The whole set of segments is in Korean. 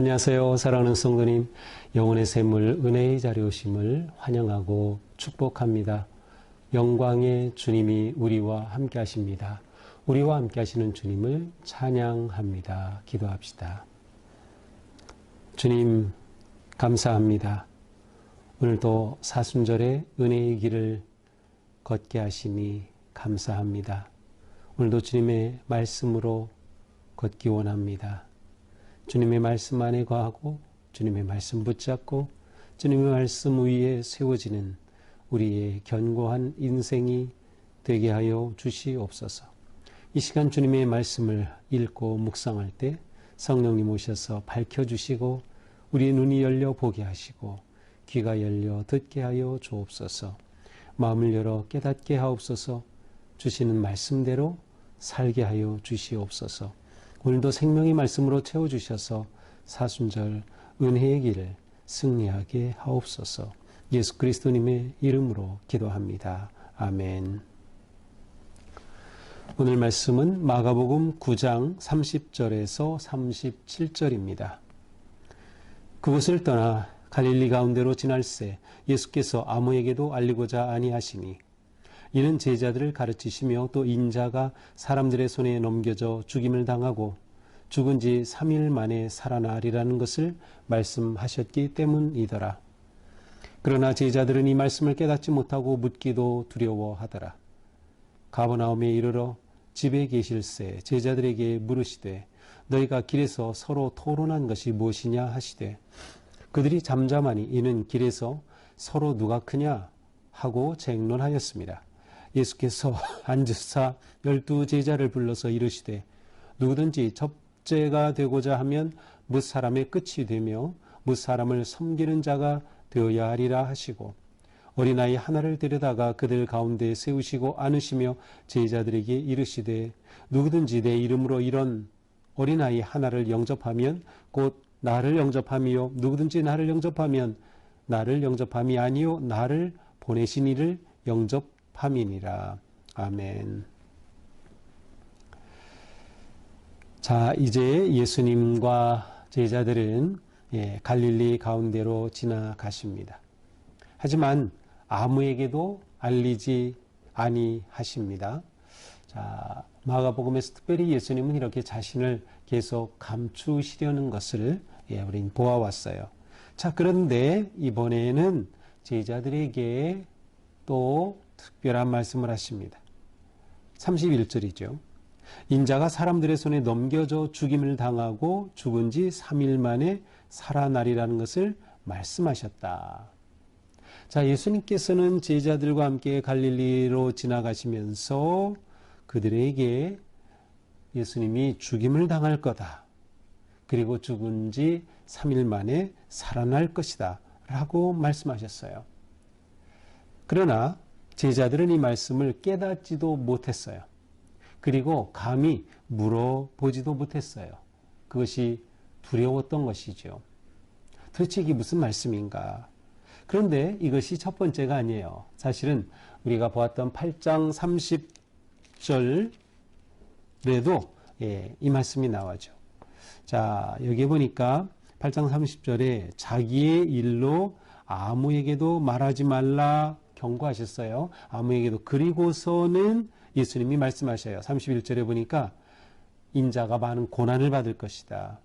안녕하세요. 사랑하는 성도님, 영혼의 샘물 은혜의 자리 오심을 환영하고 축복합니다. 영광의 주님이 우리와 함께 하십니다. 우리와 함께 하시는 주님을 찬양합니다. 기도합시다. 주님, 감사합니다. 오늘도 사순절의 은혜의 길을 걷게 하시니 감사합니다. 오늘도 주님의 말씀으로 걷기 원합니다. 주님의 말씀 안에 거하고 주님의 말씀 붙잡고 주님의 말씀 위에 세워지는 우리의 견고한 인생이 되게 하여 주시옵소서. 이 시간 주님의 말씀을 읽고 묵상할 때 성령님 오셔서 밝혀주시고 우리의 눈이 열려 보게 하시고 귀가 열려 듣게 하여 주옵소서. 마음을 열어 깨닫게 하옵소서. 주시는 말씀대로 살게 하여 주시옵소서. 오늘도 생명의 말씀으로 채워주셔서 사순절 은혜의 길을 승리하게 하옵소서. 예수 그리스도님의 이름으로 기도합니다. 아멘. 오늘 말씀은 마가복음 9장 30절에서 37절입니다. 그곳을 떠나 갈릴리 가운데로 지날새 예수께서 아무에게도 알리고자 아니하시니 이는 제자들을 가르치시며 또 인자가 사람들의 손에 넘겨져 죽임을 당하고 죽은 지 3일 만에 살아나리라는 것을 말씀하셨기 때문이더라. 그러나 제자들은 이 말씀을 깨닫지 못하고 묻기도 두려워하더라. 가버나움에 이르러 집에 계실새 제자들에게 물으시되 너희가 길에서 서로 토론한 것이 무엇이냐 하시되 그들이 잠잠하니 이는 길에서 서로 누가 크냐 하고 쟁론하였습니다. 예수께서 앉으사 열두 제자를 불러서 이르시되 누구든지 접제가 되고자 하면 무 사람의 끝이 되며 무 사람을 섬기는 자가 되어야 하리라 하시고 어린아이 하나를 데려다가 그들 가운데 세우시고 안으시며 제자들에게 이르시되 누구든지 내 이름으로 이런 어린아이 하나를 영접하면 곧 나를 영접함이요 누구든지 나를 영접하면 나를 영접함이 아니요 나를 보내신 이를 영접 함이니라 아멘. 자 이제 예수님과 제자들은 예, 갈릴리 가운데로 지나가십니다. 하지만 아무에게도 알리지 아니하십니다. 자, 마가복음에서 특별히 예수님은 이렇게 자신을 계속 감추시려는 것을 예, 우린 보아왔어요. 자, 그런데 이번에는 제자들에게 또 특별한 말씀을 하십니다. 31절이죠. 인자가 사람들의 손에 넘겨져 죽임을 당하고 죽은 지 3일 만에 살아나리라는 것을 말씀하셨다. 자, 예수님께서는 제자들과 함께 갈릴리로 지나가시면서 그들에게 예수님이 죽임을 당할 거다. 그리고 죽은 지 3일 만에 살아날 것이다. 라고 말씀하셨어요. 그러나 제자들은 이 말씀을 깨닫지도 못했어요. 그리고 감히 물어보지도 못했어요. 그것이 두려웠던 것이죠. 도대체 이게 무슨 말씀인가? 그런데 이것이 첫 번째가 아니에요. 사실은 우리가 보았던 8장 30절에도 예, 이 말씀이 나와죠. 자, 여기 보니까 8장 30절에 자기의 일로 아무에게도 말하지 말라 경고하셨어요. 아무에게도. 그리고서는 예수님이 말씀하셔요. 31절에 보니까 인자가 많은 고난을 받을 것이다.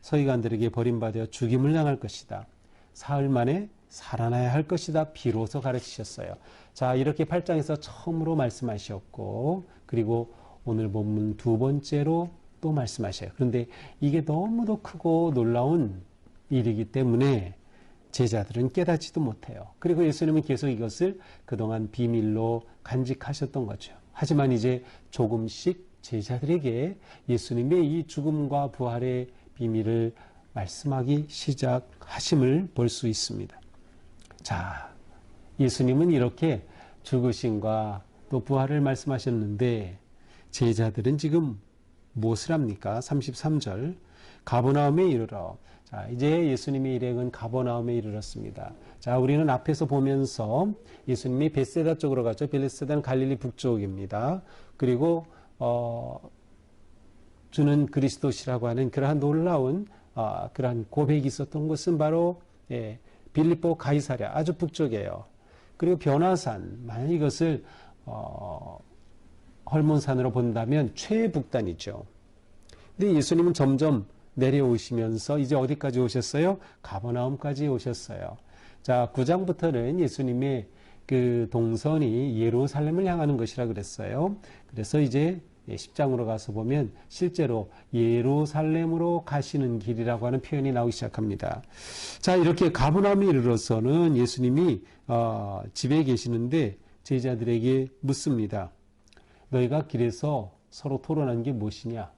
서기관들에게 버림받아 죽임을 당할 것이다. 사흘 만에 살아나야 할 것이다. 비로소 가르치셨어요. 자, 이렇게 8장에서 처음으로 말씀하셨고, 그리고 오늘 본문 두 번째로 또 말씀하셔요. 그런데 이게 너무도 크고 놀라운 일이기 때문에 제자들은 깨닫지도 못해요. 그리고 예수님은 계속 이것을 그동안 비밀로 간직하셨던 거죠. 하지만 이제 조금씩 제자들에게 예수님의 이 죽음과 부활의 비밀을 말씀하기 시작하심을 볼 수 있습니다. 자, 예수님은 이렇게 죽으심과 또 부활을 말씀하셨는데 제자들은 지금 무엇을 합니까? 33절. 가보나움에 이르러. 자, 이제 예수님의 일행은 가보나움에 이르렀습니다. 자, 우리는 앞에서 보면서 예수님이 베세다 쪽으로 갔죠. 베세다는 갈릴리 북쪽입니다. 그리고 어, 주는 그리스도시라고 하는 그러한 놀라운 아, 그러한 고백이 있었던 곳은 바로 예, 빌립보 가이사랴 아주 북쪽이에요. 그리고 변화산 만약 이것을 어, 헐몬산으로 본다면 최북단이죠. 근데 예수님은 점점 내려오시면서 이제 어디까지 오셨어요? 가버나움까지 오셨어요. 자, 9장부터는 예수님의 그 동선이 예루살렘을 향하는 것이라 그랬어요. 그래서 이제 10장으로 가서 보면 실제로 예루살렘으로 가시는 길이라고 하는 표현이 나오기 시작합니다. 자, 이렇게 가브나움에 이르러서는 예수님이 어, 집에 계시는데 제자들에게 묻습니다. 너희가 길에서 서로 토론한 게 무엇이냐?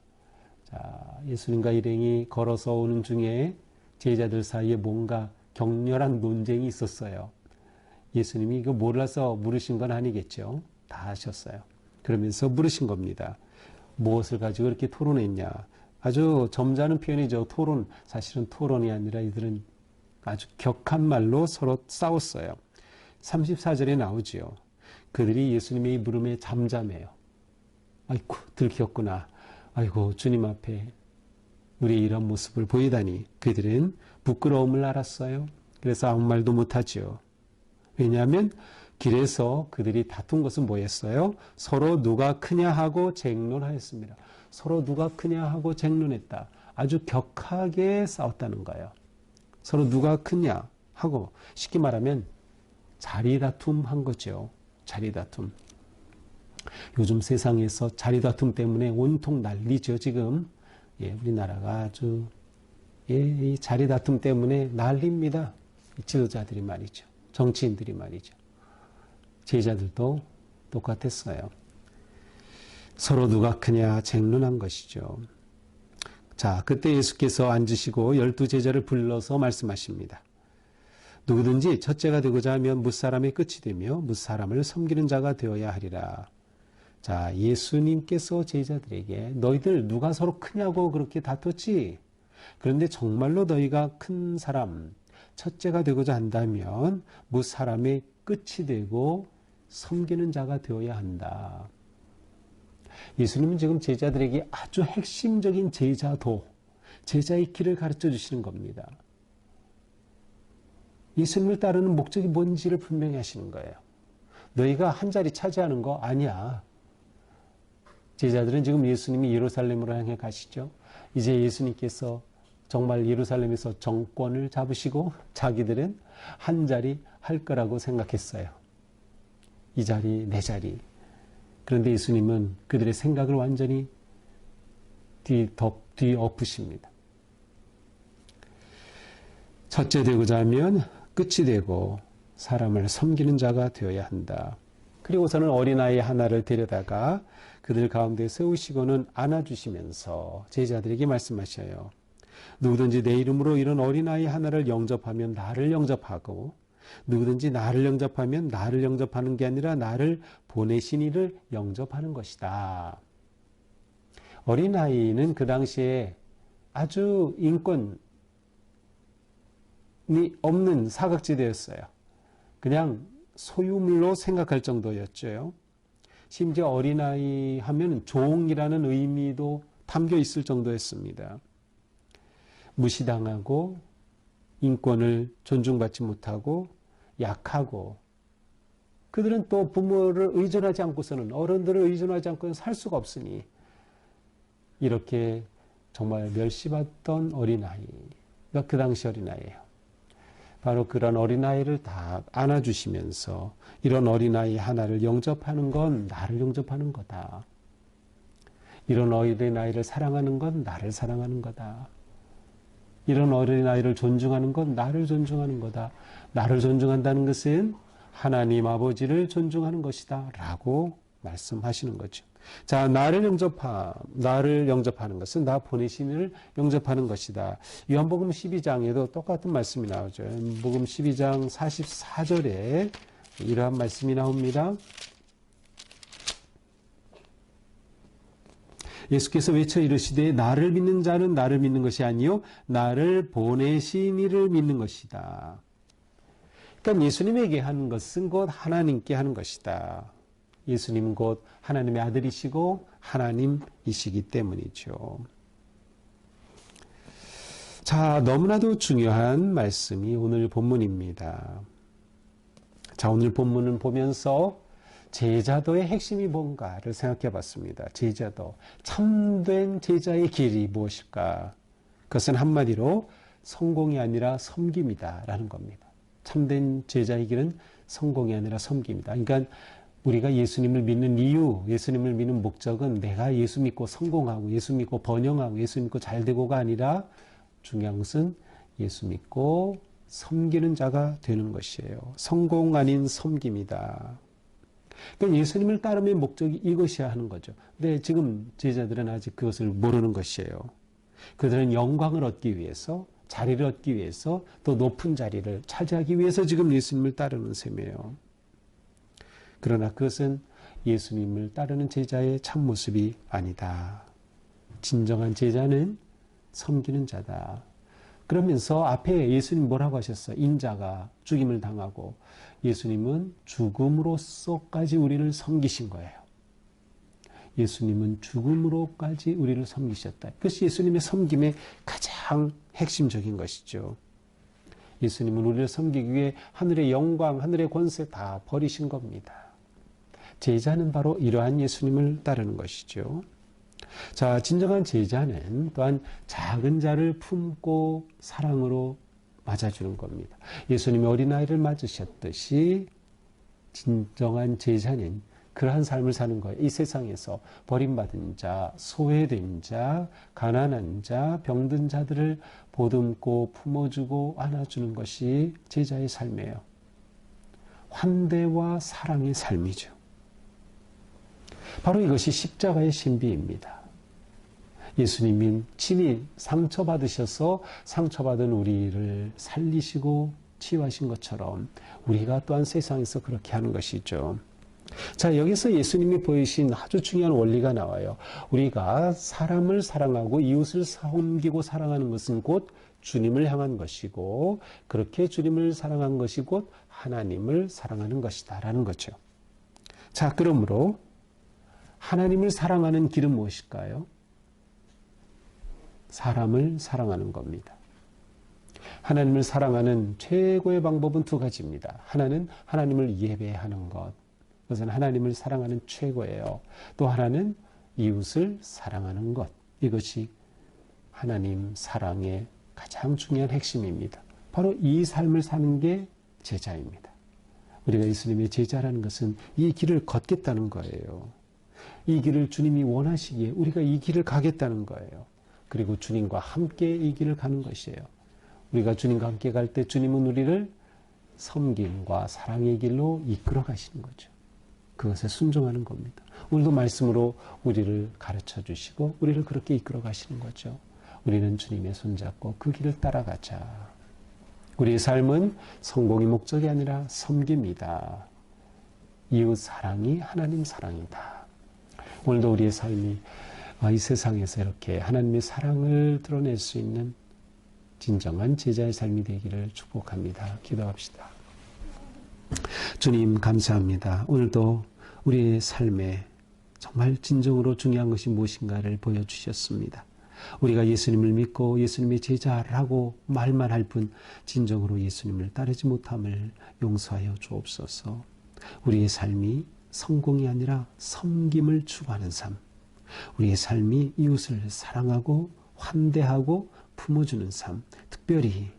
자, 예수님과 일행이 걸어서 오는 중에 제자들 사이에 뭔가 격렬한 논쟁이 있었어요. 예수님이 이거 몰라서 물으신 건 아니겠죠. 다 하셨어요. 그러면서 물으신 겁니다. 무엇을 가지고 이렇게 토론했냐. 아주 점잖은 표현이죠. 토론. 사실은 토론이 아니라 이들은 아주 격한 말로 서로 싸웠어요. 34절에 나오지요. 그들이 예수님의 물음에 잠잠해요. 아이고, 들켰구나. 아이고, 주님 앞에 우리의 이런 모습을 보이다니 그들은 부끄러움을 알았어요. 그래서 아무 말도 못하지요. 왜냐하면 길에서 그들이 다툰 것은 뭐였어요? 서로 누가 크냐 하고 쟁론하였습니다. 서로 누가 크냐 하고 쟁론했다. 아주 격하게 싸웠다는 거예요. 서로 누가 크냐 하고 쉽게 말하면 자리 다툼 한 거죠. 자리 다툼. 요즘 세상에서 자리 다툼 때문에 온통 난리죠, 지금. 예, 우리나라가 아주, 예, 이 자리 다툼 때문에 난립니다. 지도자들이 말이죠. 정치인들이 말이죠. 제자들도 똑같았어요. 서로 누가 크냐 쟁론한 것이죠. 자, 그때 예수께서 앉으시고 열두 제자를 불러서 말씀하십니다. 누구든지 첫째가 되고자 하면 무사람의 끝이 되며 무사람을 섬기는 자가 되어야 하리라. 자, 예수님께서 제자들에게 너희들 누가 서로 크냐고 그렇게 다퉜지? 그런데 정말로 너희가 큰 사람, 첫째가 되고자 한다면 무사람의 끝이 되고 섬기는 자가 되어야 한다. 예수님은 지금 제자들에게 아주 핵심적인 제자도, 제자의 길을 가르쳐 주시는 겁니다. 예수님을 따르는 목적이 뭔지를 분명히 하시는 거예요. 너희가 한 자리 차지하는 거 아니야. 제자들은 지금 예수님이 예루살렘으로 향해 가시죠. 이제 예수님께서 정말 예루살렘에서 정권을 잡으시고 자기들은 한 자리 할 거라고 생각했어요. 이 자리, 내 자리. 그런데 예수님은 그들의 생각을 완전히 뒤덮, 뒤엎으십니다. 첫째 되고자 하면 끝이 되고 사람을 섬기는 자가 되어야 한다. 그리고서는 어린아이 하나를 데려다가 그들 가운데 세우시고는 안아주시면서 제자들에게 말씀하셔요. 누구든지 내 이름으로 이런 어린아이 하나를 영접하면 나를 영접하고 누구든지 나를 영접하면 나를 영접하는 게 아니라 나를 보내신 이를 영접하는 것이다. 어린아이는 그 당시에 아주 인권이 없는 사각지대였어요. 그냥 소유물로 생각할 정도였죠. 심지어 어린아이 하면 종이라는 의미도 담겨 있을 정도였습니다. 무시당하고 인권을 존중받지 못하고 약하고 그들은 또 부모를 의존하지 않고서는 어른들을 의존하지 않고는 살 수가 없으니 이렇게 정말 멸시받던 어린아이가 그 당시 어린아이예요. 바로 그런 어린아이를 다 안아주시면서 이런 어린아이 하나를 영접하는 건 나를 영접하는 거다. 이런 어린아이를 사랑하는 건 나를 사랑하는 거다. 이런 어린아이를 존중하는 건 나를 존중하는 거다. 나를 존중한다는 것은 하나님 아버지를 존중하는 것이다. 라고 말씀하시는 거죠. 자, 나를 영접하, 나를 영접하는 것은 나 보내신 이를 영접하는 것이다. 요한복음 12장에도 똑같은 말씀이 나오죠. 요한복음 12장 44절에 이러한 말씀이 나옵니다. 예수께서 외쳐 이르시되 나를 믿는 자는 나를 믿는 것이 아니요 나를 보내신 이를 믿는 것이다. 그러니까 예수님에게 하는 것은 곧 하나님께 하는 것이다. 예수님은 곧 하나님의 아들이시고 하나님이시기 때문이죠. 자, 너무나도 중요한 말씀이 오늘 본문입니다. 자, 오늘 본문을 보면서 제자도의 핵심이 뭔가를 생각해 봤습니다. 제자도. 참된 제자의 길이 무엇일까? 그것은 한마디로 성공이 아니라 섬김이다. 라는 겁니다. 참된 제자의 길은 성공이 아니라 섬김이다. 그러니까 우리가 예수님을 믿는 이유, 예수님을 믿는 목적은 내가 예수 믿고 성공하고, 예수 믿고 번영하고, 예수 믿고 잘 되고가 아니라 중요한 것은 예수 믿고 섬기는 자가 되는 것이에요. 성공 아닌 섬김이다. 그럼 예수님을 따름의 목적이 이것이야 하는 거죠. 근데 지금 제자들은 아직 그것을 모르는 것이에요. 그들은 영광을 얻기 위해서, 자리를 얻기 위해서, 또 높은 자리를 차지하기 위해서 지금 예수님을 따르는 셈이에요. 그러나 그것은 예수님을 따르는 제자의 참모습이 아니다. 진정한 제자는 섬기는 자다. 그러면서 앞에 예수님 뭐라고 하셨어? 인자가 죽임을 당하고 예수님은 죽음으로써까지 우리를 섬기신 거예요. 예수님은 죽음으로까지 우리를 섬기셨다. 그것이 예수님의 섬김의 가장 핵심적인 것이죠. 예수님은 우리를 섬기기 위해 하늘의 영광, 하늘의 권세 다 버리신 겁니다. 제자는 바로 이러한 예수님을 따르는 것이죠. 자, 진정한 제자는 또한 작은 자를 품고 사랑으로 맞아주는 겁니다. 예수님이 어린아이를 맞으셨듯이 진정한 제자는 그러한 삶을 사는 거예요. 이 세상에서 버림받은 자, 소외된 자, 가난한 자, 병든 자들을 보듬고 품어주고 안아주는 것이 제자의 삶이에요. 환대와 사랑의 삶이죠. 바로 이것이 십자가의 신비입니다. 예수님이 친히 상처받으셔서 상처받은 우리를 살리시고 치유하신 것처럼 우리가 또한 세상에서 그렇게 하는 것이죠. 자, 여기서 예수님이 보이신 아주 중요한 원리가 나와요. 우리가 사람을 사랑하고 이웃을 섬기고 사랑하는 것은 곧 주님을 향한 것이고, 그렇게 주님을 사랑한 것이 곧 하나님을 사랑하는 것이다. 라는 거죠. 자, 그러므로 하나님을 사랑하는 길은 무엇일까요? 사람을 사랑하는 겁니다. 하나님을 사랑하는 최고의 방법은 두 가지입니다. 하나는 하나님을 예배하는 것. 그것은 하나님을 사랑하는 최고예요. 또 하나는 이웃을 사랑하는 것. 이것이 하나님 사랑의 가장 중요한 핵심입니다. 바로 이 삶을 사는 게 제자입니다. 우리가 예수님의 제자라는 것은 이 길을 걷겠다는 거예요. 이 길을 주님이 원하시기에 우리가 이 길을 가겠다는 거예요. 그리고 주님과 함께 이 길을 가는 것이에요. 우리가 주님과 함께 갈 때 주님은 우리를 섬김과 사랑의 길로 이끌어 가시는 거죠. 그것에 순종하는 겁니다. 오늘도 말씀으로 우리를 가르쳐 주시고 우리를 그렇게 이끌어 가시는 거죠. 우리는 주님의 손잡고 그 길을 따라가자. 우리의 삶은 성공이 목적이 아니라 섬깁니다. 이웃 사랑이 하나님 사랑이다. 오늘도 우리의 삶이 아, 이 세상에서 이렇게 하나님의 사랑을 드러낼 수 있는 진정한 제자의 삶이 되기를 축복합니다. 기도합시다. 주님, 감사합니다. 오늘도 우리의 삶에 정말 진정으로 중요한 것이 무엇인가를 보여주셨습니다. 우리가 예수님을 믿고 예수님의 제자라고 말만 할 뿐 진정으로 예수님을 따르지 못함을 용서하여 주옵소서. 우리의 삶이 성공이 아니라 섬김을 추구하는 삶. 우리의 삶이 이웃을 사랑하고 환대하고 품어주는 삶. 특별히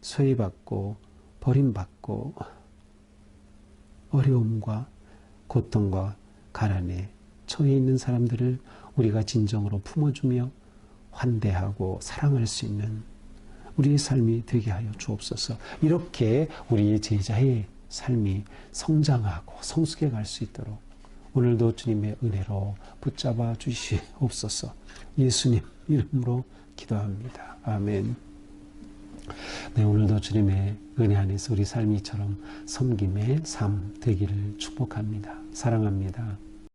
소외받고 버림받고 어려움과 고통과 가난에 처해 있는 사람들을 우리가 진정으로 품어주며 환대하고 사랑할 수 있는 우리의 삶이 되게 하여 주옵소서. 이렇게 우리의 제자의 삶이 성장하고 성숙해 갈 수 있도록 오늘도 주님의 은혜로 붙잡아 주시옵소서 예수님 이름으로 기도합니다. 아멘. 네, 오늘도 주님의 은혜 안에서 우리 삶이처럼 섬김의 삶 되기를 축복합니다. 사랑합니다.